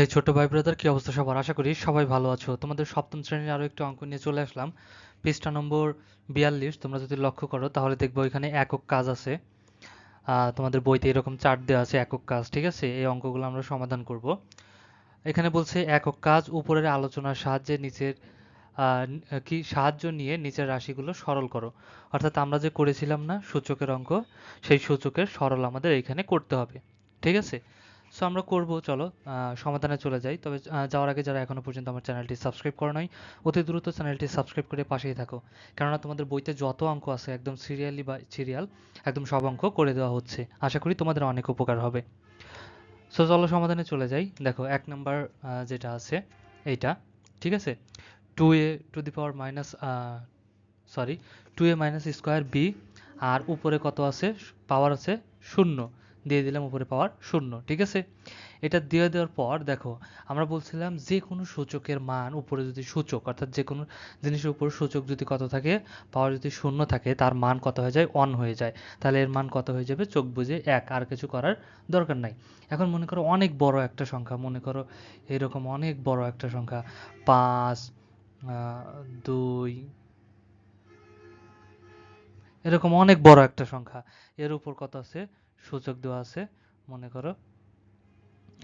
এই ছোট ভাই ব্রাদার কি অবস্থা সবার? আশা করি সবাই ভালো আছো। তোমাদের সপ্তম শ্রেণির আরও একটু অঙ্ক নিয়ে চলে আসলাম। পৃষ্ঠা নম্বর বিয়াল্লিশ, তোমরা যদি লক্ষ্য করো, তাহলে দেখব এখানে একক কাজ আছে। তোমাদের বইতে এরকম চার্ট দেওয়া আছে, একক কাজ, ঠিক আছে? এই অঙ্কগুলো আমরা সমাধান করব। এখানে বলছে একক কাজ, উপরের আলোচনার সাহায্যে নিচের কি, সাহায্য নিয়ে নিচের রাশিগুলো সরল করো। অর্থাৎ আমরা যে করেছিলাম না সূচকের অঙ্ক, সেই সূচকের সরল আমাদের এখানে করতে হবে, ঠিক আছে? সো আমরা করব, চলো সমাধানে চলে যাই। তবে যাওয়ার আগে যারা এখনও পর্যন্ত আমার চ্যানেলটি সাবস্ক্রাইব করো নাই, অতি দ্রুত চ্যানেলটি সাবস্ক্রাইব করে পাশেই থাকো। কেননা তোমাদের বইতে যত অঙ্ক আছে, একদম সিরিয়ালি বা সিরিয়াল একদম সব অঙ্ক করে দেওয়া হচ্ছে। আশা করি তোমাদের অনেক উপকার হবে। সো চলো, সমাধানে চলে যাই। দেখো, এক নাম্বার যেটা আছে, এইটা, ঠিক আছে? Two A to the power minus sorry two A minus square B আর উপরে কত আছে? পাওয়ার আছে শূন্য। দিয়ে দিলাম উপরে পাওয়ার শূন্য, ঠিক আছে? এটা দিয়ে দেওয়ার পর দেখো, আমরা বলছিলাম যে কোনো সূচকের মান উপরে যদি সূচক, অর্থাৎ যে কোনো জিনিসের উপর সূচক যদি কত থাকে, পাওয়ার যদি শূন্য থাকে, তার মান কত হয়ে যায়? অন হয়ে যায়। তাহলে এর মান কত হয়ে যাবে? চোখ বুঝে এক, আর কিছু করার দরকার নাই। এখন মনে করো অনেক বড় একটা সংখ্যা, মনে করো এরকম অনেক বড় একটা সংখ্যা, পাঁচ দুই, এরকম অনেক বড় একটা সংখ্যা, এর উপর কত আছে? সূচক দেওয়া আছে, মনে করো।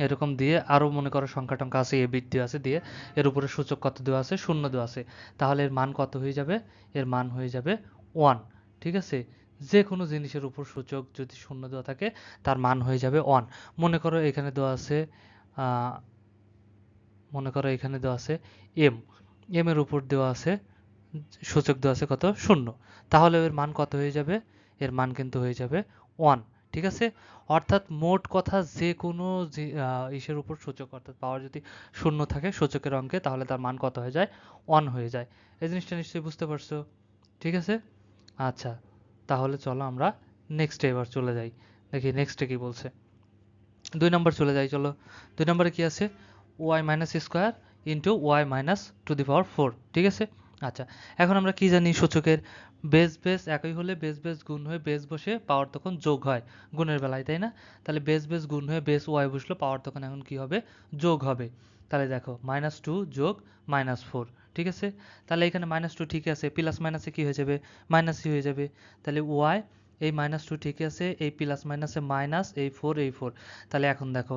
এরকম দিয়ে আরও মনে করো সংখ্যা টংখ্যা আছে এ দেওয়া আছে দিয়ে এর উপরে সূচক কত দেওয়া আছে? শূন্য দেওয়া আছে। তাহলে এর মান কত হয়ে যাবে? এর মান হয়ে যাবে ওয়ান ঠিক আছে? যে কোনো জিনিসের উপর সূচক যদি শূন্য দেওয়া থাকে, তার মান হয়ে যাবে ওয়ান মনে করো এখানে দেওয়া আছে মনে করো এখানে দেওয়া আছে এম এম এর উপর দেওয়া আছে, সূচক দেওয়া আছে কত? শূন্য। তাহলে এর মান কত হয়ে যাবে? এর মান কিন্তু হয়ে যাবে ওয়ান ঠিক আছে? অর্থাৎ মোট কথা যে কোনো যে ইসের উপর সূচক, অর্থাৎ পাওয়ার যদি শূন্য থাকে সূচকের অঙ্কে, তাহলে তার মান কত হয়ে যায়? ওয়ান হয়ে যায়। এই জিনিসটা নিশ্চয়ই বুঝতে পারছ? ঠিক আছে? আচ্ছা তাহলে চলো আমরা নেক্সটে এবার চলে যাই। দেখি নেক্সটে কি বলছে। দুই নম্বর চলে যাই, চলো। দুই নম্বরে কি আছে? Y minus square into Y minus to the power four ঠিক আছে? আচ্ছা এখন আমরা কি জানি সূচকের বেস বেস একই হলে বেস বেস গুণ হয়ে বেস বসে পাওয়ার তখন যোগ হয় গুণের বেলায়, তাই না? তাহলে বেস বেস গুণ হয়ে বেস ওয়াই বসল, পাওয়ার তখন এখন কি হবে? যোগ হবে। তাহলে দেখো মাইনাস টু যোগ মাইনাস ফোর ঠিক আছে? তাহলে এখানে মাইনাস টু ঠিক আছে প্লাস মাইনাসে কি হয়ে যাবে? মাইনাসই হয়ে যাবে। তাহলে ওয়াই এই মাইনাস টু ঠিক আছে, এই প্লাস মাইনাসে মাইনাস এই ফোর এই ফোর তাহলে এখন দেখো,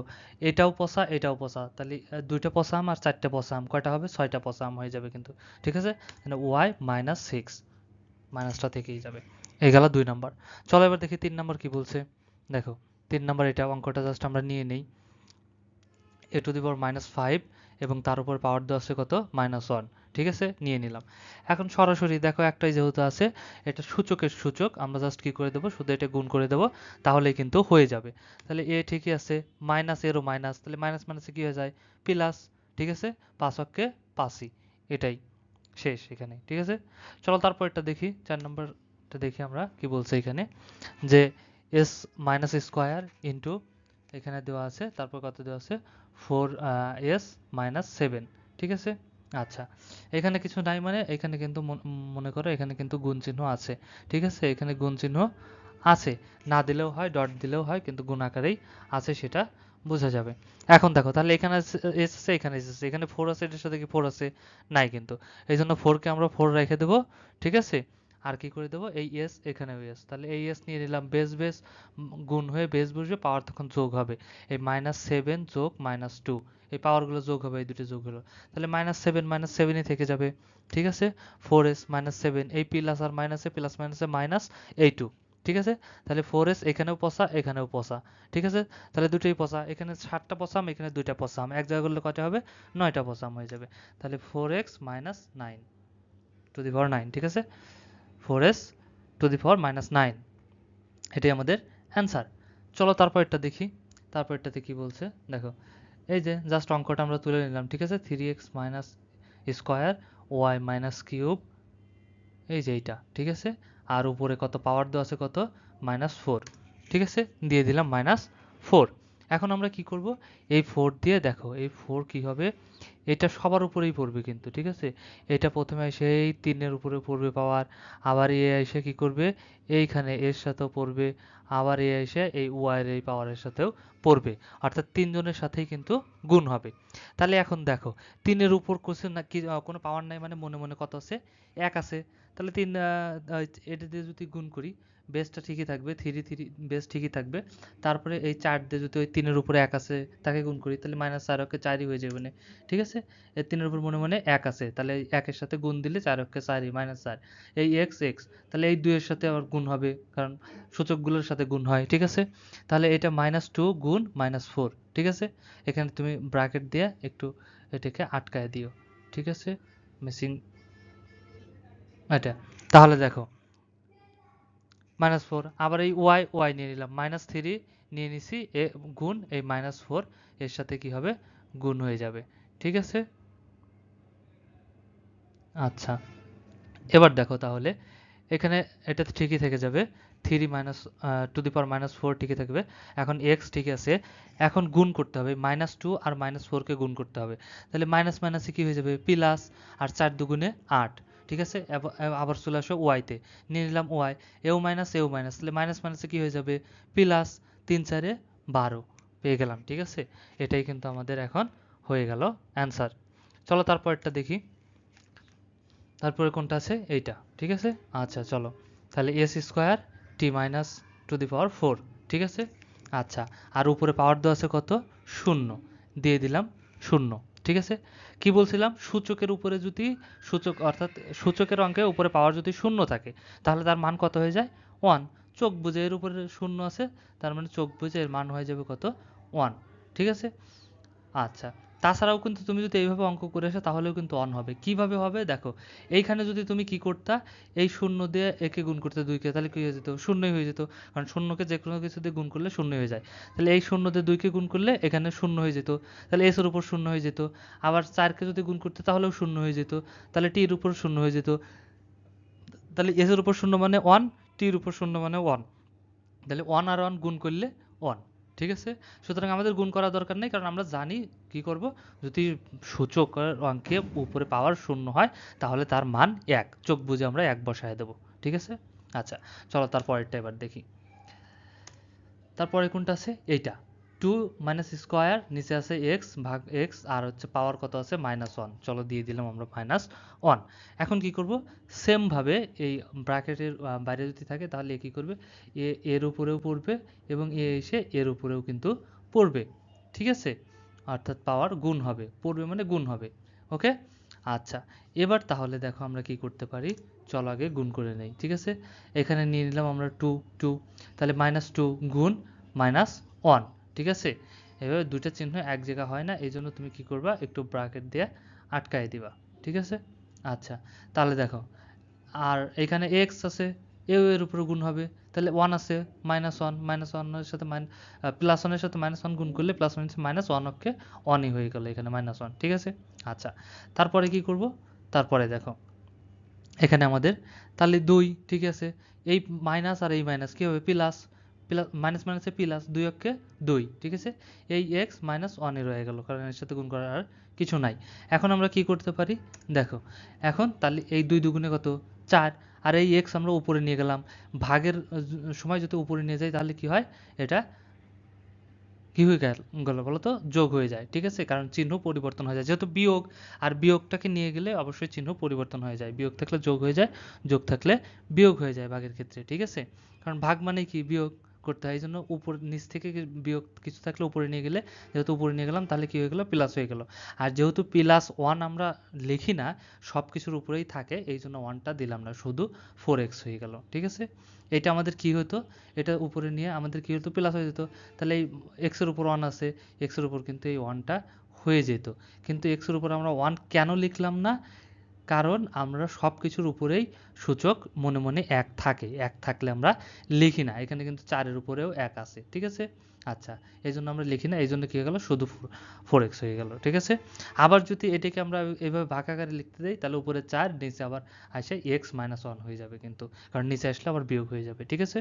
এটাও পসা এটাও পসা তাহলে দুইটা পসাম আর চারটে পসাম কয়টা হবে? ছয়টা পসাম হয়ে যাবে কিন্তু। ঠিক আছে? মানে ওয়াই মাইনাস সিক্স মাইনাসটা থেকেই যাবে। এই গেল দুই নাম্বার চলো এবার দেখি তিন নাম্বার কি বলছে। দেখো, তিন নাম্বার এটা অঙ্কটা জাস্ট আমরা নিয়ে নেই। A to the power minus five এবং তার উপর পাওয়ার দেওয়া আছে কত? মাইনাস ওয়ান ঠিক আছে? নিয়ে নিলাম। এখন সরাসরি দেখো একটাই যেহেতু আছে, এটা সূচকের সূচক, আমরা জাস্ট কি করে দেবো? শুধু এটা গুণ করে দেবো, তাহলেই কিন্তু হয়ে যাবে। তাহলে এ ঠিকই আছে মাইনাস এরও মাইনাস তাহলে মাইনাস মাইনাসে কি হয়ে যায়? প্লাস ঠিক আছে? পাঁচ অক্ষে পাঁচই, এটাই শেষ এখানে, ঠিক আছে? চলো তারপর এটা দেখি, চার নম্বরটা দেখি আমরা, কি বলছে এখানে? যে এস মাইনাস স্কোয়ার ইন্টু এখানে দেওয়া আছে, তারপর কত দেওয়া আছে? ফোর এস মাইনাস সেভেন, ঠিক আছে? আচ্ছা এখানে কিছু নাই মানে এখানে কিন্তু মন- করো এখানে কিন্তু গুণ চিহ্ন আছে, ঠিক আছে? এখানে গুণ আছে, না দিলেও হয়, ডট দিলেও হয়, কিন্তু গুণ আকারেই আছে সেটা বোঝা যাবে। এখন দেখো, তাহলে এখানে এস আছে, এখানে এস আছে, এখানে ফোর আছে, এটার সাথে কি ফোর আছে? নাই কিন্তু এই জন্য ফোরকে আমরা ফোর রেখে দেবো, ঠিক আছে? আর কি করে দেবো? এই এস এখানে এস তাহলে এই এস নিয়ে নিলাম বেস বেস গুণ হয়ে বেস বসবে পাওয়ার তখন যোগ হবে। এই মাইনাস সেভেন যোগ মাইনাস টু এই পাওয়ারগুলো যোগ হবে, এই দুটো যোগ হলো। তাহলে মাইনাস সেভেন মাইনাস সেভেনই থেকে যাবে, ঠিক আছে? ফোর এস মাইনাস সেভেন এই প্লাস আর মাইনাসে প্লাস মাইনাসে মাইনাস এই টু ঠিক আছে? তাহলে ফোর এস এখানেও পসা এখানেও পসা ঠিক আছে? তাহলে দুটোই পসা এখানে সাতটা পসাম এখানে দুইটা পসাম এক জায়গায় করলে কটা হবে? নয়টা পসাম হয়ে যাবে। তাহলে four X minus nine to the power nine ঠিক আছে? Four S to the power minus nine. এটাই আমাদের অ্যান্সার। চলো তারপর এটা দেখি। তারপর এটাতে কি বলছে? দেখো, এই যে জাস্ট অঙ্কটা আমরা তুলে নিলাম, ঠিক আছে? Three X minus square Y minus cube, এই যে এইটা, ঠিক আছে? আর উপরে কত, পাওয়ার দেওয়া আছে কত? মাইনাস ফোর, ঠিক আছে? দিয়ে দিলাম মাইনাস ফোর। এখন আমরা কি করব? এই ফোর দিয়ে দেখো, এই ফোর কি হবে? এটা সবার উপরেই পড়বে কিন্তু, ঠিক আছে? এটা প্রথমে এসে এই তিনের উপরে পড়বে পাওয়ার, আবার এ এসে কি করবে? এইখানে এর সাথেও পড়বে, আবার এ এসে এই ওয়াইয়ের এই পাওয়ারের সাথেও পড়বে। অর্থাৎ তিনজনের সাথেই কিন্তু গুণ হবে। তাহলে এখন দেখো, তিনের উপর কোশ্চেন না, কি, কোনো পাওয়ার নাই মানে মনে মনে কত আছে? এক আছে। তাহলে তিন এটা দিয়ে যদি গুণ করি বেসটা ঠিকই থাকবে থ্রি থ্রি বেস ঠিকই থাকবে। তারপরে এই চার দিয়ে যদি ওই তিনের উপরে এক আছে, তাকে গুণ করি, তাহলে মাইনাস চার অক্ষে চারই হয়ে যাবে না ঠিক আছে? এই তিনের উপর মনে মনে এক আছে, তাহলে একের সাথে গুণ দিলে চার অক্ষে চারই মাইনাস চার। এই এক্স এক্স তাহলে এই দুইয়ের সাথে আবার গুণ হবে, কারণ সূচকগুলোর সাথে গুণ হয়, ঠিক আছে? তাহলে এটা মাইনাস টু গুণ মাইনাস ফোর ঠিক আছে? এখানে তুমি ব্র্যাকেট দিয়ে একটু এটাকে আটকায় দিও, ঠিক আছে? মেশিন এটা তাহলে দেখো। মাইনাস ফোর আবার এই ওয়াই ওয়াই নিয়ে নিলাম। মাইনাস থ্রি নিয়ে নিছি, এ গুণ, এই মাইনাস ফোর এর সাথে কি হবে? গুণ হয়ে যাবে। ঠিক আছে? আচ্ছা। এবার দেখো তাহলে, এখানে এটা ঠিকই থেকে যাবে। Three minus to the power minus four ঠিকই থাকবে। এখন এক্স ঠিক আছে। এখন গুণ করতে হবে। মাইনাস টু আর মাইনাস ফোরকে গুণ করতে হবে। তাহলে মাইনাস মাইনাসে কি হয়ে যাবে? প্লাস আর চার দুগুণে আট। ঠিক আছে? আব- আব- আবার চলে আসো ওয়াইতে নিয়ে নিলাম ওয়াই এও মাইনাস এও মাইনাস তাহলে মাইনাস মাইনাসে কি হয়ে যাবে? প্লাস তিন চারে বারো। পেয়ে গেলাম, ঠিক আছে? এটাই কিন্তু আমাদের এখন হয়ে গেল অ্যান্সার চলো তারপরটা দেখি। তারপরে কোনটা আছে? এইটা, ঠিক আছে? আচ্ছা চলো। তাহলে S square T minus to the power four ঠিক আছে? আচ্ছা আর উপরে পাওয়ার দেওয়া আছে কত? শূন্য। দিয়ে দিলাম শূন্য, ঠিক আছে? কি বলছিলাম? সূচকের উপরে যদি সূচক অর্থাৎ সূচকের অঙ্কে উপরে পাওয়ার যদি শূন্য থাকে, তাহলে তার মান কত হয়ে যায়? ওয়ান চোখ বুঝে এর উপরে শূন্য আছে, তার মানে চোখ বুঝে এর মান হয়ে যাবে কত? ওয়ান ঠিক আছে? আচ্ছা। তাছাড়াও কিন্তু তুমি যদি এইভাবে অঙ্ক করে আসো তাহলেও কিন্তু অন হবে। কীভাবে হবে? দেখো, এইখানে যদি তুমি কি করতা, এই শূন্য দিয়ে একে গুণ করতে দুইকে, তাহলে কি হয়ে যেত? শূন্যই হয়ে যেত। কারণ শূন্যকে যে কোনো কিছু দিয়ে গুণ করলে শূন্য হয়ে যায়। তাহলে এই শূন্য দিয়ে দুইকে গুণ করলে এখানে শূন্য হয়ে যেত। তাহলে এসের উপর শূন্য হয়ে যেত। আবার চারকে যদি গুণ করতে, তাহলেও শূন্য হয়ে যেত। তাহলে টির উপর শূন্য হয়ে যেত। তাহলে এসের উপর শূন্য মানে ওয়ান টির উপর শূন্য মানে ওয়ান তাহলে ওয়ান আর ওয়ান গুণ করলে ওয়ান ঠিক আছে? সুতরাং আমাদের গুণ করা দরকার নেই, কারণ আমরা জানি কি করব? যদি সূচক অঙ্কে উপরে পাওয়ার শূন্য হয়, তাহলে তার মান এক। চোখ বুঝে আমরা এক বসায় দেব, ঠিক আছে? আচ্ছা চলো তারপরেরটা এবার দেখি। তারপরে কোনটা আছে? এইটা। টু মাইনাস স্কোয়ার নিচে আছে এক্স ভাগ এক্স আর হচ্ছে পাওয়ার কত আছে? মাইনাস ওয়ান চলো দিয়ে দিলাম আমরা মাইনাস ওয়ান এখন কি করব? সেমভাবে এই ব্র্যাকেটের বাইরে যদি থাকে, তাহলে এ কী করবে? এ, এর উপরেও পড়বে এবং এ এসে এর উপরেও কিন্তু পড়বে। ঠিক আছে? অর্থাৎ পাওয়ার গুণ হবে। পড়বে মানে গুণ হবে। ওকে? আচ্ছা এবার তাহলে দেখো আমরা কি করতে পারি? চলো আগে গুণ করে নেই। ঠিক আছে? এখানে নিয়ে নিলাম আমরা টু টু তাহলে মাইনাস টু গুণ মাইনাস ওয়ান ঠিক আছে? এভাবে দুইটা চিহ্ন এক জায়গা হয় না এই জন্য তুমি কি করবা? একটু ব্রাকেট দিয়ে আটকায় দিবা, ঠিক আছে? আচ্ছা তাহলে দেখো, আর এখানে এক্স আছে এও এর উপরে গুণ হবে, তাহলে ওয়ান আছে মাইনাস ওয়ান মাইনাস ওয়ানের সাথে মাইন প্লাস ওয়ানের সাথে মাইনাস ওয়ান গুণ করলে প্লাস ওয়ান মাইনাস ওয়ান অক্ষে ওয়ানই হয়ে গেল এখানে মাইনাস ওয়ান ঠিক আছে? আচ্ছা তারপরে কি করব? তারপরে দেখো, এখানে আমাদের তাহলে দুই, ঠিক আছে? এই মাইনাস আর এই মাইনাস কি হবে? প্লাস প্লাস মাইনাস মাইনাসে প্লাস দুই অক্ষে দুই, ঠিক আছে? এই এক্স মাইনাস ওয়ানে রয়ে গেল, কারণ এর সাথে গুণ করার আর কিছু নাই। এখন আমরা কি করতে পারি? দেখো, এখন তাহলে এই দুই দুগুণে কত? চার। আর এই এক্স আমরা উপরে নিয়ে গেলাম। ভাগের সময় যদি উপরে নিয়ে যাই, তাহলে কি হয়? এটা কি হয়ে গেল বলো তো যোগ হয়ে যায়, ঠিক আছে? কারণ চিহ্ন পরিবর্তন হয়ে যায়। যেহেতু বিয়োগ, আর বিয়োগটাকে নিয়ে গেলে অবশ্যই চিহ্ন পরিবর্তন হয়ে যায়। বিয়োগ থাকলে যোগ হয়ে যায়, যোগ থাকলে বিয়োগ হয়ে যায় ভাগের ক্ষেত্রে, ঠিক আছে? কারণ ভাগ মানে কি? বিয়োগ। করতে হয়। এই জন্য উপর নিচ থেকে বিয়োগ কিছু থাকলে উপরে নিয়ে গেলে, যেহেতু উপরে নিয়ে গেলাম, তাহলে কি হয়ে গেল? প্লাস হয়ে গেল। আর যেহেতু প্লাস ওয়ান আমরা লিখি না সব কিছুর উপরেই থাকে, এই জন্য ওয়ানটা দিলাম না, শুধু ফোর এক্স হয়ে গেল। ঠিক আছে? এটা আমাদের কি হতো এটা উপরে নিয়ে আমাদের কি হতো প্লাস হয়ে যেত। তাহলে এই এক্সের উপর ওয়ান আছে এক্সের উপর কিন্তু এই ওয়ানটা হয়ে যেত। কিন্তু এক্সের উপর আমরা ওয়ান কেন লিখলাম না? কারণ আমরা সব কিছুর উপরেই সূচক মনে মনে এক থাকে। এক থাকলে আমরা লিখি না। এখানে কিন্তু চারের উপরেও এক আছে, ঠিক আছে? আচ্ছা এই জন্য আমরা লিখি না। এই জন্য কি হয়ে গেল? শুধু ফোর এক্স হয়ে গেল, ঠিক আছে? আবার যদি এটাকে আমরা এইভাবে ভাগ আকারে লিখতে যাই তাহলে উপরে চার, নিচে আবার আসে এক্স মাইনাস ওয়ান হয়ে যাবে কিন্তু। কারণ নিচে আসলে আবার বিয়োগ হয়ে যাবে, ঠিক আছে?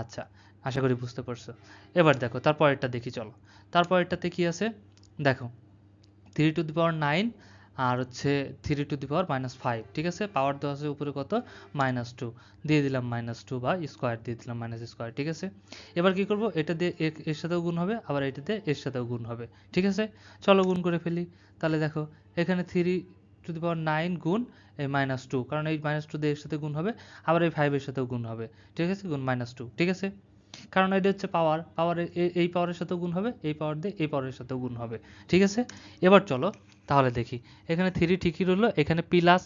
আচ্ছা আশা করি বুঝতে পারছ। এবার দেখো, তারপরেরটা দেখি, চলো। তারপরেরটাতে কি আছে? দেখো three to the power nine আর হচ্ছে three to the power minus five ঠিক আছে? পাওয়ার দেওয়া আছে উপরে কত? মাইনাস টু দিয়ে দিলাম মাইনাস টু বা স্কোয়ার দিয়ে দিলাম মাইনাস স্কোয়ার ঠিক আছে? এবার কি করব? এটা দিয়ে এর- সাথেও গুণ হবে, আবার এটা দিয়ে এর সাথেও গুণ হবে, ঠিক আছে? চলো গুণ করে ফেলি। তাহলে দেখো, এখানে three to the power nine গুণ এই মাইনাস টু কারণ এই মাইনাস টু দিয়ে এর সাথে গুণ হবে, আবার এই ফাইভের সাথেও গুণ হবে, ঠিক আছে? গুণ মাইনাস টু ঠিক আছে? কারণ এটা হচ্ছে পাওয়ার পাওয়ারের এই পাওয়ারের সাথেও গুণ হবে, এই পাওয়ার দিয়ে এই পাওয়ারের সাথেও গুণ হবে, ঠিক আছে? এবার চলো, তাহলে দেখি, এখানে থ্রি ঠিকই রইল? এখানে প্লাস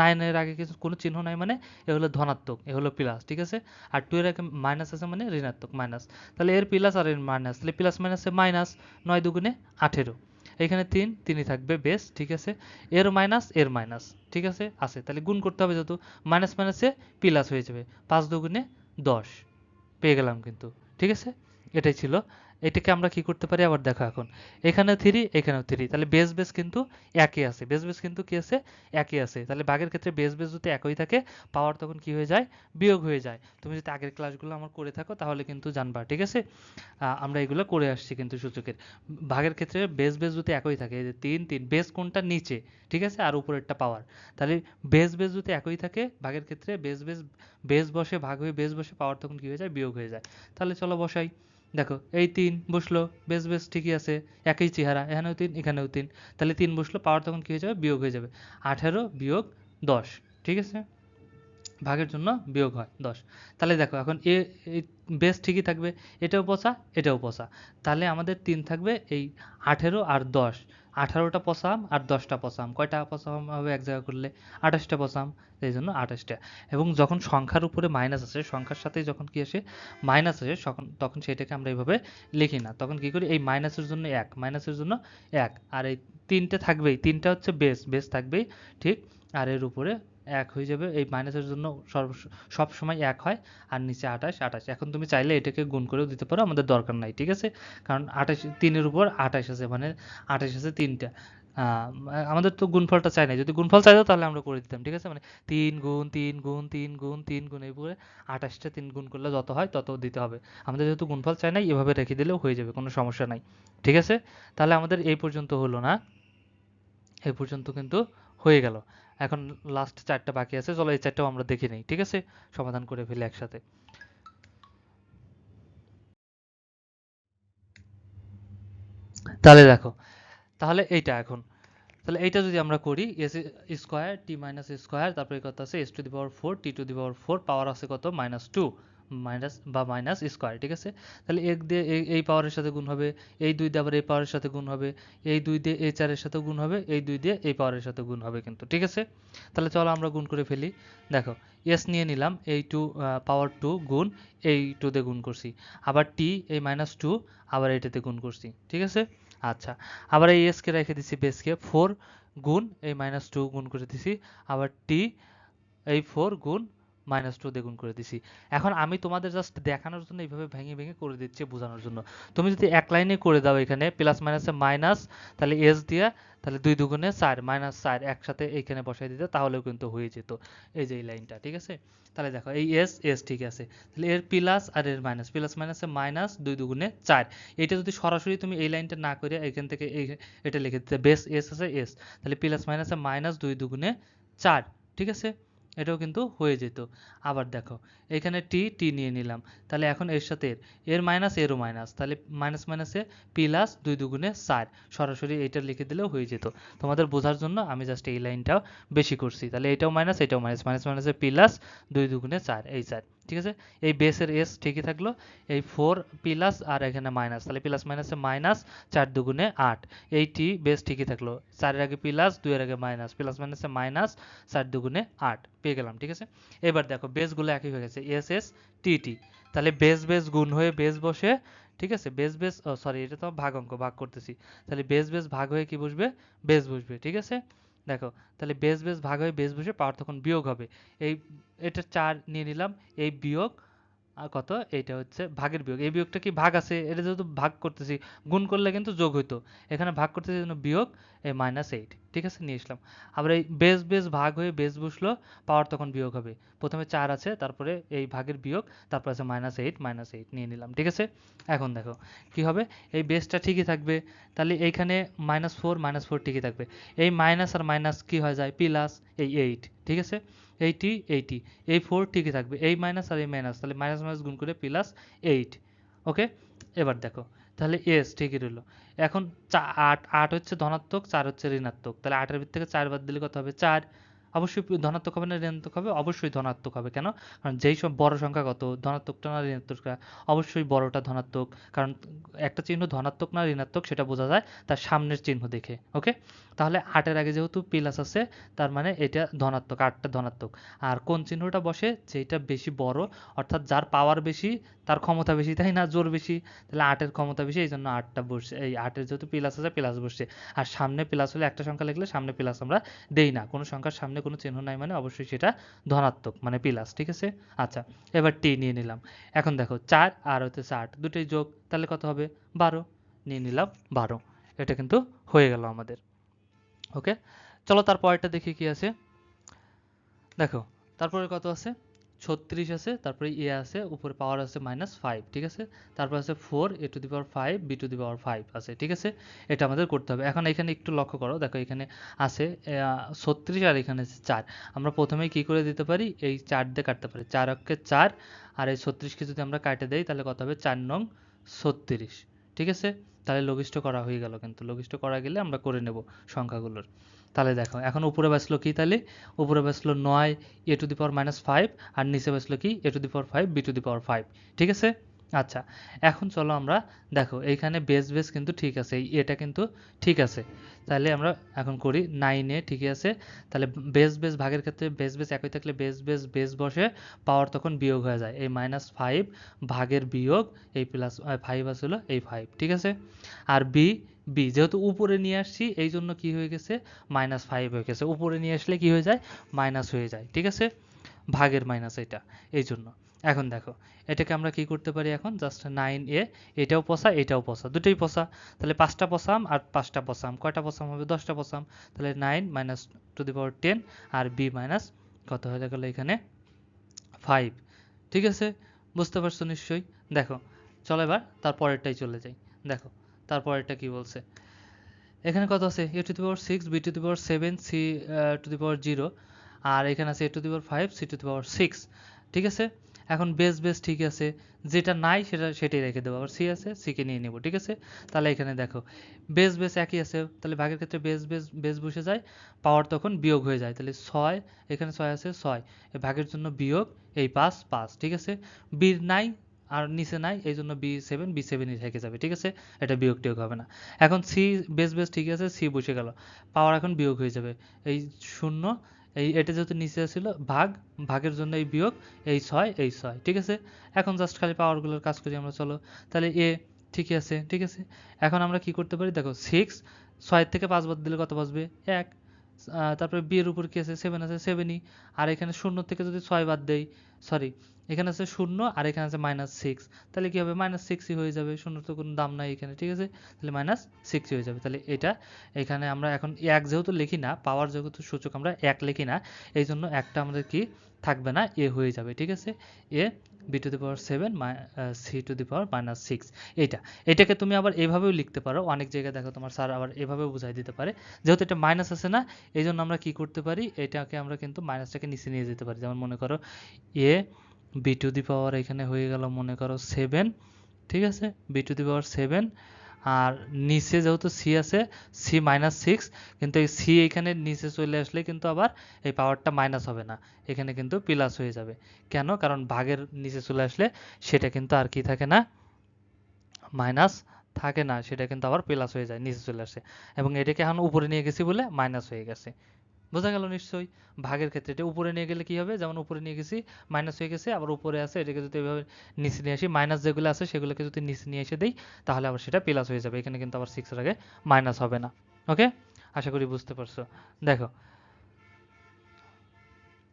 নাইনের আগে কিছু, কোনো চিহ্ন নাই মানে এ হলো ধনাত্মক, এ হলো প্লাস ঠিক আছে? আর টু এর আগে মাইনাস আছে মানে ঋণাত্মক মাইনাস তাহলে এর প্লাস আর এর মাইনাস তাহলে প্লাস মাইনাসে মাইনাস নয় দুগুণে আঠেরো, এখানে তিন, তিনই থাকবে বেশ ঠিক আছে? এর মাইনাস এর মাইনাস ঠিক আছে? আছে, তাহলে গুণ করতে হবে যেহেতু মাইনাস মাইনাসে প্লাস হয়ে যাবে, পাঁচ দুগুণে দশ পেয়ে গেলাম কিন্তু। ঠিক আছে? এটাই ছিল। এটাকে আমরা কি করতে পারি? আবার দেখো এখন। এখানে থ্রি এখানেও থ্রি তাহলে বেস বেস কিন্তু একই আছে। বেস বেস কিন্তু কি আছে? একই আছে। তাহলে বাঘের ক্ষেত্রে বেস বেস যদি একই থাকে পাওয়ার তখন কি হয়ে যায়? বিয়োগ হয়ে যায়। তুমি যদি আগের ক্লাসগুলো আমার করে থাকো, তাহলে কিন্তু জানবা, ঠিক আছে? আমরা এগুলো করে আসছি কিন্তু সূচকের। ভাগের ক্ষেত্রে বেস বেস যদি একই থাকে, এই যে তিন তিন বেস কোনটা? নিচে, ঠিক আছে? আর উপরেরটা পাওয়ার তাহলে বেস বেস যদি একই থাকে ভাগের ক্ষেত্রে বেস বেস বেস বসে ভাগ হয়ে বেস বসে পাওয়ার তখন কি হয়ে যায়? বিয়োগ হয়ে যায়। তাহলে চলো বসাই। দেখো, এই তিন বসল, বেশ বেশ, ঠিকই আছে, একই চেহারা, এখানেও তিন এখানেও তিন। তাহলে তিন বসল, পাওয়ার তখন কী হয়ে যাবে? বিয়োগ হয়ে যাবে। আঠেরো বিয়োগ দশ, ঠিক আছে? ভাগের জন্য বিয়োগ হয় দশ। তাহলে দেখো এখন এ বেশ ঠিকই থাকবে, এটাও পচা এটাও পচা। তাহলে আমাদের তিন থাকবে এই আঠেরো আর দশ। আঠারোটা পসাম আর দশটা পসাম কয়টা পসাম হবে এক জায়গা করলে? আঠাশটা পসাম এই জন্য আঠাশটা। এবং যখন সংখ্যার উপরে মাইনাস আসে, সংখ্যার সাথে যখন কি আসে? মাইনাস আসে তখন তখন সেটাকে আমরা এইভাবে লিখি না। তখন কি করি? এই মাইনাসের জন্য এক মাইনাসের জন্য এক। আর এই তিনটে থাকবেই, তিনটা হচ্ছে বেস বেস থাকবেই, ঠিক? আর এর উপরে এক হয়ে যাবে, এই মাইনাসের জন্য সব সময় এক হয় আর নিচে আঠাশ আঠাশ। এখন তুমি চাইলে এটাকে গুণ করেও দিতে পারো, আমাদের দরকার নাই, ঠিক আছে? কারণ আঠাশ, তিনের উপর আঠাশ আছে মানে আঠাশ আছে তিনটা। আমাদের তো গুণফলটা চাই না যদি গুণফল চাইতো তাহলে আমরা করে দিতাম, ঠিক আছে? মানে তিন গুণ তিন গুণ তিন গুণ তিন গুণ, এই পুরো আঠাশটা তিন গুণ করলে যত হয় তত দিতে হবে। আমাদের যেহেতু গুণফল চাই না এভাবে রেখে দিলেও হয়ে যাবে, কোনো সমস্যা নাই, ঠিক আছে? তাহলে আমাদের এই পর্যন্ত হলো না, এই পর্যন্ত কিন্তু হয়ে গেল। এখন লাস্ট চারটা বাকি আছে, চলো এই চারটাও আমরা দেখে নিই, ঠিক আছে? সমাধান করে ফেলি একসাথে। তাহলে দেখো, তাহলে এইটা এখন। তাহলে এইটা যদি আমরা করি S square T minus square তারপরে কত আছে? S to the power four T to the power four power আছে কত? মাইনাস টু মাইনাস বা মাইনাস স্কোয়ার, ঠিক আছে? তাহলে এক দিয়ে এই পাওয়ারের সাথে গুণ হবে, এই দুই দিয়ে আবার এই পাওয়ারের সাথে গুণ হবে, এই দুই দিয়ে এই চারের সাথে গুণ হবে, এই দুই দিয়ে এই পাওয়ারের সাথে গুণ হবে কিন্তু, ঠিক আছে? তাহলে চলো আমরা গুণ করে ফেলি। দেখো এস নিয়ে নিলাম, এই টু পাওয়ার টু গুণ এই টু দিয়ে গুণ করছি। আবার টি এই মাইনাস টু আবার এইটাতে গুণ করছি, ঠিক আছে? আচ্ছা আবার এই এসকে রেখে দিছি বেসকে ফোর গুণ এই মাইনাস টু গুণ করে দিছি। আবার টি এই ফোর গুণ মাইনাস টু দিয়ে গুণ করে দিছি। এখন আমি তোমাদের জাস্ট দেখানোর জন্য এইভাবে ভেঙে ভেঙে করে দিচ্ছি বোঝানোর জন্য। তুমি যদি এক লাইনে করে দাও এখানে প্লাস মাইনাসে মাইনাস তাহলে এস দিয়া, তাহলে দুই দুগুণে চার মাইনাস চার একসাথে এইখানে বসাই দিতে, তাহলেও কিন্তু হয়ে যেত। এই যে এই লাইনটা, ঠিক আছে? তাহলে দেখো, এই এস এস ঠিক আছে। তাহলে এর প্লাস আর এর মাইনাস প্লাস মাইনাসে মাইনাস দুই দুগুণে চার। এটা যদি সরাসরি তুমি এই লাইনটা না করে এখান থেকে এই, এটা লিখে দিতে বেস এস আছে এস তাহলে প্লাস মাইনাসে মাইনাস দুই দুগুণে চার, ঠিক আছে? এটাও কিন্তু হয়ে যেত। আবার দেখো, এখানে টি টি নিয়ে নিলাম। তাহলে এখন এর সাথে এর। এর মাইনাস এরও মাইনাস তাহলে মাইনাস মাইনাসে প্লাস দুই দুগুণে চার সরাসরি এটা লিখে দিলেও হয়ে যেত। তোমাদের বোঝার জন্য আমি জাস্ট এই লাইনটাও বেশি করছি। তাহলে এটাও মাইনাস এটাও মাইনাস মাইনাস মাইনাসে প্লাস দুই দুগুণে চার এই চার ঠিক আছে? এই বেসের এস ঠিকই থাকল। এই ফোর প্লাস আর এখানে মাইনাস তাহলে প্লাস মাইনাসে মাইনাস চার দুগুণে আট। এই টি বেস ঠিকই থাকল। চারের আগে প্লাস দুইয়ের আগে মাইনাস প্লাস মাইনাসে মাইনাস চার দুগুণে আট। পেয়ে গেলাম, ঠিক আছে? এবার দেখো বেসগুলো একই হয়ে গেছে। এস এস টি টি তাহলে বেস বেস গুণ হয়ে বেস বসে, ঠিক আছে? বেস বেস সরি এটা তো ভাগ অঙ্ক, ভাগ করতেছি। তাহলে বেস বেস ভাগ হয়ে কি বসবে? বেস বসবে, ঠিক আছে? দেখো, তাহলে বেশ বেশ ভাগ হয়ে বেশ বসে পাওয়ার তখন বিয়োগ হবে। এই, এটা চার নিয়ে নিলাম, এই বিয়োগ আর কত? এইটা হচ্ছে ভাগের বিয়োগ। এই বিয়োগটা কি ভাগ আছে? এটা যেহেতু ভাগ করতেছি, গুণ করলে কিন্তু যোগ হইতো। এখানে ভাগ করতেছি জন্য বিয়োগ এই মাইনাস এইট ঠিক আছে? নিয়ে আসলাম। আবার এই বেস বেস ভাগ হয়ে বেস বসল, পাওয়ার তখন বিয়োগ হবে। প্রথমে চার আছে, তারপরে এই ভাগের বিয়োগ, তারপর আছে মাইনাস এইট মাইনাস এইট নিয়ে নিলাম। ঠিক আছে? এখন দেখো, কি হবে? এই বেসটা ঠিকই থাকবে। তাহলে এইখানে মাইনাস ফোর মাইনাস ফোর ঠিকই থাকবে। এই মাইনাস আর মাইনাস কি হয়ে যায়? প্লাস এই এইট ঠিক আছে? এইটি এইটি। এই ফোর ঠিকই থাকবে। এই মাইনাস আর এই মাইনাস তাহলে মাইনাস মাইনাস গুণ করে প্লাস এইট ওকে এবার দেখো। তাহলে এস ঠিকই রইল। এখন চা আট আট হচ্ছে ধনাত্মক, চার হচ্ছে ঋণাত্মক। তাহলে আটের ভিতর থেকে চার বাদ দিলে কত হবে? চার। অবশ্যই ধনাত্মক হবে না ঋণাত্মক হবে? অবশ্যই ধনাত্মক হবে। কেন? কারণ যেই সব বড় সংখ্যা কত? ধনাত্মকটা না ঋণাত্মকটা অবশ্যই বড়টা ধনাত্মক। কারণ একটা চিহ্ন ধনাত্মক না ঋণাত্মক সেটা বোঝা যায় তার সামনের চিহ্ন দেখে, ওকে? তাহলে আটের আগে যেহেতু প্লাস আছে, তার মানে এটা ধনাত্মক, আটটা ধনাত্মক। আর কোন চিহ্নটা বসে? যেটা বেশি বড়, অর্থাৎ যার পাওয়ার বেশি, তার ক্ষমতা বেশি, তাই না? জোর বেশি। তাহলে আটের ক্ষমতা বেশি এই জন্য আটটা বসছে। এই আটের যেহেতু প্লাস আছে প্লাস বসছে। আর সামনে প্লাস হলে একটা সংখ্যা লিখলে সামনে প্লাস আমরা দেই না। কোনো সংখ্যার সামনে কোনো চিহ্ন নাই মানে অবশ্যই সেটা ধনাত্মক মানে প্লাস ঠিক আছে? আচ্ছা এবার টি নিয়ে নিলাম। এখন দেখো, চার আর হচ্ছে আট দুটোই যোগ, তাহলে কত হবে? বারো। নিয়ে নিলাম বারো। এটা কিন্তু হয়ে গেল আমাদের। ওকে চলো তারপরেরটা দেখি কি আছে। দেখো, তারপরে কত আছে? ছত্রিশ আছে, তারপরে এ আছে, উপরে পাওয়ার আছে মাইনাস ফাইভ ঠিক আছে? তারপর আছে four A to the power five B to the power five আছে, ঠিক আছে? এটা আমাদের করতে হবে। এখন এখানে একটু লক্ষ্য করো, দেখো এখানে আছে ছত্রিশ আর এখানে আছে চার। আমরা প্রথমেই কি করে দিতে পারি? এই চার দিয়ে কাটতে পারি। চার অক্ষে চার, আর এই ছত্রিশকে যদি আমরা কাটে দেই, তাহলে কত হবে? চার নং ছত্রিশ, ঠিক আছে? তাহলে লঘিষ্ঠ করা হয়ে গেল কিন্তু। লঘিষ্ঠ করা গেলে আমরা করে নেব সংখ্যাগুলোর। তাহলে দেখো, এখন উপরে বাঁচলো কি তাহলে? উপরে বাঁচলো নয়, A to the power minus five আর নিচে বাঁচলো কি? A to the power five B to the power five ঠিক আছে? আচ্ছা এখন চলো আমরা দেখো, এইখানে বেস বেস কিন্তু ঠিক আছে, এই এটা কিন্তু ঠিক আছে। তাহলে আমরা এখন করি নাইনে ঠিকই আছে? তাহলে বেস বেস ভাগের ক্ষেত্রে বেস বেস একই থাকলে বেস বেস বেস বসে পাওয়ার তখন বিয়োগ হয়ে যায়। এই মাইনাস ফাইভ ভাগের বিয়োগ, এই প্লাস ফাইভ আসলো, এই ফাইভ ঠিক আছে? আর বি বি যেহেতু উপরে নিয়ে আসছি এই জন্য কি হয়ে গেছে? মাইনাস ফাইভ হয়ে গেছে। উপরে নিয়ে আসলে কি হয়ে যায়? মাইনাস হয়ে যায়, ঠিক আছে? ভাগের মাইনাস এটা এই জন্য এখন দেখো, এটাকে আমরা কি করতে পারি এখন? জাস্ট নাইন এ এটাও পসা এটাও পসা দুটোই পসা তাহলে পাঁচটা পসাম আর পাঁচটা পসাম কয়টা পসাম হবে? দশটা পসাম তাহলে nine minus to the power ten R B minus কত হয়ে গেলো এখানে? ফাইভ ঠিক আছে? বুঝতে পারছ নিশ্চয়ই? দেখো, চলো এবার তারপরেরটাই চলে যাই। দেখো তারপরেরটা কি বলছে? এখানে কত আছে? A to the power six B to the power seven C to the power zero আর এখানে আছে A to the power five C to the power six ঠিক আছে? এখন বেস বেস ঠিক আছে। যেটা নাই সেটা, সেটাই রেখে দেবো। আবার সি আছে সিকে নিয়ে নেব, ঠিক আছে? তাহলে এখানে দেখো বেস বেস একই আছে। তাহলে ভাগের ক্ষেত্রে বেস বেস বেস বসে যায়, পাওয়ার তখন বিয়োগ হয়ে যায়। তাহলে ছয়, এখানে ছয় আছে, ছয়। ভাগের জন্য বিয়োগ, এই পাঁচ পাঁচ, ঠিক আছে? বীর নাই, আর নিচে নাই, এই জন্য বি সেভেন, বি সেভেনই থেকে যাবে, ঠিক আছে? এটা বিয়োগ টিয়োগ হবে না। এখন সি বেস বেস ঠিক আছে, সি বসে গেল। পাওয়ার এখন বিয়োগ হয়ে যাবে। এই শূন্য এই, এটা যেহেতু নিচে ছিল, ভাগ, ভাগের জন্য এই বিয়োগ, এই ছয় এই ছয়, ঠিক আছে? এখন জাস্ট খালি পাওয়ারগুলোর কাজ করি আমরা, চলো। তাহলে এ ঠিকই আছে, ঠিক আছে? এখন আমরা কি করতে পারি? দেখো সিক্স ছয়ের থেকে পাঁচ বাদ দিলে কত বাঁচবে এক তারপরে বি এর উপর কি আছে? সেভেন আছে সেভেনই আর এখানে শূন্য থেকে যদি ছয় বাদ দেই সরি এখানে আছে শূন্য আর এখানে আছে মাইনাস সিক্স তাহলে কি হবে? মাইনাস সিক্সই হয়ে যাবে। শূন্য তো কোনো দাম নাই এখানে, ঠিক আছে? তাহলে মাইনাস সিক্সই হয়ে যাবে। তাহলে এটা এখানে আমরা এখন এক যেহেতু লিখি না পাওয়ার যেহেতু সূচক, আমরা এক লিখি না এই জন্য একটা আমাদের কি থাকবে না? এ হয়ে যাবে, ঠিক আছে? A B to the power seven C to the power minus six এইটা। এটাকে তুমি আবার এভাবেও লিখতে পারো। অনেক জায়গায় দেখো তোমার স্যার আবার এভাবেও বুঝাই দিতে পারে। যেহেতু এটা মাইনাস আছে না, এই জন্য আমরা কি করতে পারি? এটাকে আমরা কিন্তু মাইনাসটাকে নিচে নিয়ে যেতে পারি। যেমন মনে করো এ বি টু দি পাওয়ার এখানে হয়ে গেল মনে করো সেভেন ঠিক আছে? B to the power seven আর নিচে যেহেতু সি আছে সি মাইনাস সিক্স কিন্তু এই সি এখানে নিচে চলে আসলে কিন্তু আবার এই পাওয়ারটা মাইনাস হবে না। এখানে কিন্তু প্লাস হয়ে যাবে। কেন? কারণ ভাগের নিচে চলে আসলে সেটা কিন্তু আর কি থাকে না? মাইনাস থাকে না, সেটা কিন্তু আবার প্লাস হয়ে যায়, নিচে চলে আসে। এবং এটাকে এখন উপরে নিয়ে গেছি বলে মাইনাস হয়ে গেছে। বোঝা গেল নিশ্চয়ই ভাগের ক্ষেত্রে। এটা উপরে নিয়ে গেলে কি হবে? যেমন উপরে নিয়ে গেছি মাইনাস হয়ে গেছে, আবার উপরে আছে, এটাকে যদি এভাবে নিচে নিয়ে আসি মাইনাস যেগুলো আছে সেগুলোকে যদি নিচে নিয়ে এসে দিই, তাহলে আবার সেটা প্লাস হয়ে যাবে। এখানে কিন্তু আবার সিক্সের আগে মাইনাস হবে না। ওকে আশা করি বুঝতে পারছ। দেখো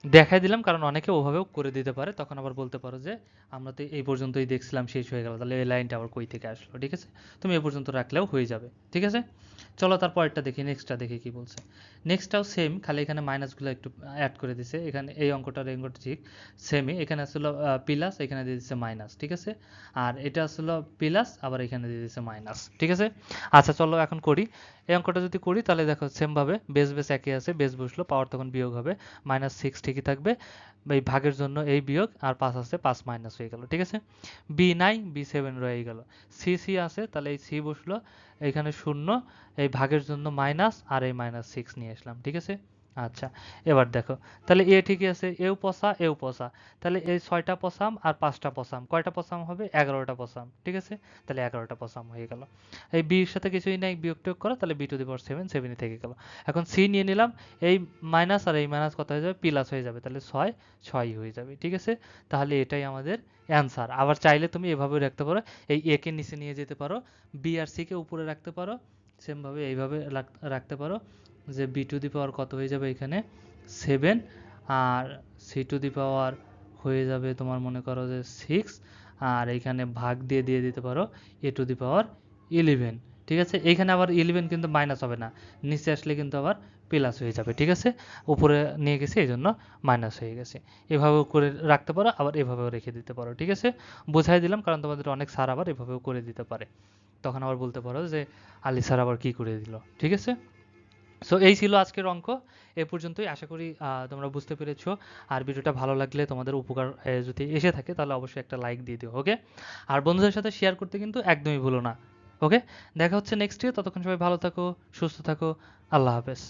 দেখাই দিলাম, কারণ অনেকে ওভাবেও করে দিতে পারে। তখন আবার বলতে পারো যে, আমরা তো এই পর্যন্তই দেখছিলাম, শেষ হয়ে গেল। তাহলে এই লাইনটা আবার কই থেকে আসলো? ঠিক আছে? তুমি এই পর্যন্ত রাখলেও হয়ে যাবে। ঠিক আছে? চলো তারপরটা দেখি নেক্সটটা দেখি কি বলছে। নেক্সটটাও সেম খালি এখানে মাইনাসগুলো একটু অ্যাড করে দিছে। এখানে এই অঙ্কটার এই অঙ্কটা ঠিক সেমই এখানে আসলো প্লাস এখানে দিয়ে দিচ্ছে মাইনাস ঠিক আছে? আর এটা আসলো প্লাস আবার এখানে দিয়ে দিচ্ছে মাইনাস ঠিক আছে? আচ্ছা চলো এখন করি। এই অঙ্কটা যদি করি, তাহলে দেখো সেমভাবে বেস বেস একই আছে বেস বসল পাওয়ার তখন বিয়োগ হবে মাইনাস সিক্স ঠিকই থাকবে, এই ভাগের জন্য এই বিয়োগ, আর পাঁচ আছে পাঁচ মাইনাস হয়ে গেল, ঠিক আছে? বি নাই বি সেভেন রয়ে গেল সি সি আছে, তাহলে এই সি বসল, এখানে শূন্য, এই ভাগের জন্য মাইনাস আর এই মাইনাস সিক্স নিয়ে আসলাম, ঠিক আছে? আচ্ছা এবার দেখো, তাহলে এ ঠিকই আছে, এও পসা এও পসা তাহলে এই ছয়টা পসাম আর পাঁচটা পসাম কয়টা পসাম হবে? এগারোটা পসাম ঠিক আছে? তাহলে এগারোটা পসাম হয়ে গেল। এই বির সাথে কিছুই নাই, বিয়োগ টিয়োগ করো, তাহলে B to the power seven, seven i থেকে গেল। এখন সি নিয়ে নিলাম, এই মাইনাস আর এই মাইনাস কত হয়ে যাবে? প্লাস হয়ে যাবে, তাহলে ছয়, ছয়ই হয়ে যাবে, ঠিক আছে? তাহলে এটাই আমাদের অ্যান্সার। আবার চাইলে তুমি এভাবে রাখতে পারো, এই এ কে নিচে নিয়ে যেতে পারো, বি আর সি কে উপরে রাখতে পারো, সেমভাবে এইভাবে রাখ- রাখতে পারো। যে বি টু দি পাওয়ার কত হয়ে যাবে এখানে? সেভেন আর সি টু দি পাওয়ার হয়ে যাবে তোমার মনে করো যে সিক্স আর এইখানে ভাগ দিয়ে দিয়ে দিতে পারো এ টু দি পাওয়ার ইলেভেন ঠিক আছে? এইখানে আবার ইলেভেন কিন্তু মাইনাস হবে না, নিচে আসলে কিন্তু আবার প্লাস হয়ে যাবে, ঠিক আছে? উপরে নিয়ে গেছে এই জন্য মাইনাস হয়ে গেছে। এভাবেও করে রাখতে পারো, আবার এভাবেও রেখে দিতে পারো, ঠিক আছে? বোঝাই দিলাম, কারণ তোমাদের অনেক স্যার আবার এভাবেও করে দিতে পারে। তখন আবার বলতে পারো যে আলি স্যার আবার কি করে দিল, ঠিক আছে? সো এই ছিল আজকের অঙ্ক। এ পর্যন্তই। আশা করি তোমরা বুঝতে পেরেছ। আর ভিডিওটা ভালো লাগলে তোমাদের উপকার যদি এসে থাকে, তাহলে অবশ্যই একটা লাইক দিয়ে দিও ওকে আর বন্ধুদের সাথে শেয়ার করতে কিন্তু একদমই ভুলো না ওকে দেখা হচ্ছে নেক্সট ডে ততক্ষণ সবাই ভালো থাকো, সুস্থ থাকো। আল্লাহ হাফেজ।